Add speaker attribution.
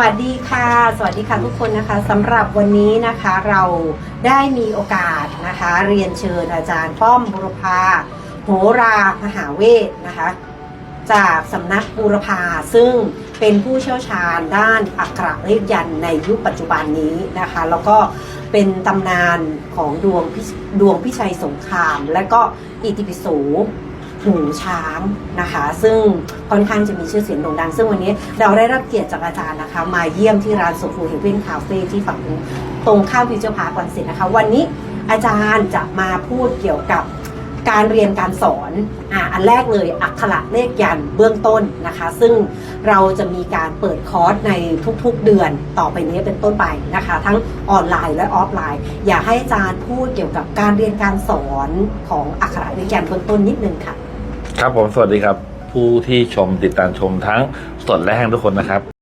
Speaker 1: วัสดีค่ะ สวัสดีค่ะทุกคนนะคะสำหรับวันนี้นะคะเราได้มีโอกาสนะคะ เรียนเชิญอาจารย์ป้อมบุรพาโหรามหาเวทนะคะ จากสำนักบูรพาซึ่งเป็นผู้เชี่ยวชาญด้านอักขระเลขยันในยุคปัจจุบันนี้นะคะ แล้วก็เป็นตำนานของดวงดวงพิชัยสงคราม และก็อิติปิโส หูช้างนะคะ ซึ่งค่อนข้างจะมีชื่อเสียงโด่งดัง ซึ่งวันนี้เราได้รับเกียรติจากอาจารย์นะคะ มาเยี่ยมที่ร้านโซฟูเฮเว่นคาเฟ่ที่ฝั่งตรงข้ามฟิวเจอร์พาร์ควันเสร็จนะคะ วันนี้อาจารย์จะมาพูดเกี่ยวกับการเรียนการสอนอะอันแรกเลยอักขระเลขยันเบื้องต้นนะคะ ซึ่งเราจะมีการเปิดคอร์สในทุกๆเดือนต่อไปนี้เป็นต้นไปนะคะ ทั้งออนไลน์และออฟไลน์ อยากให้อาจารย์พูดเกี่ยวกับการเรียนการสอนของอักขระเลขยันเบื้องต้นนิดนึงค่ะ
Speaker 2: ครับผมสวัสดีครับ ผู้ที่ชมติดตามชมทั้งสดและแห้งทุกคนนะครับ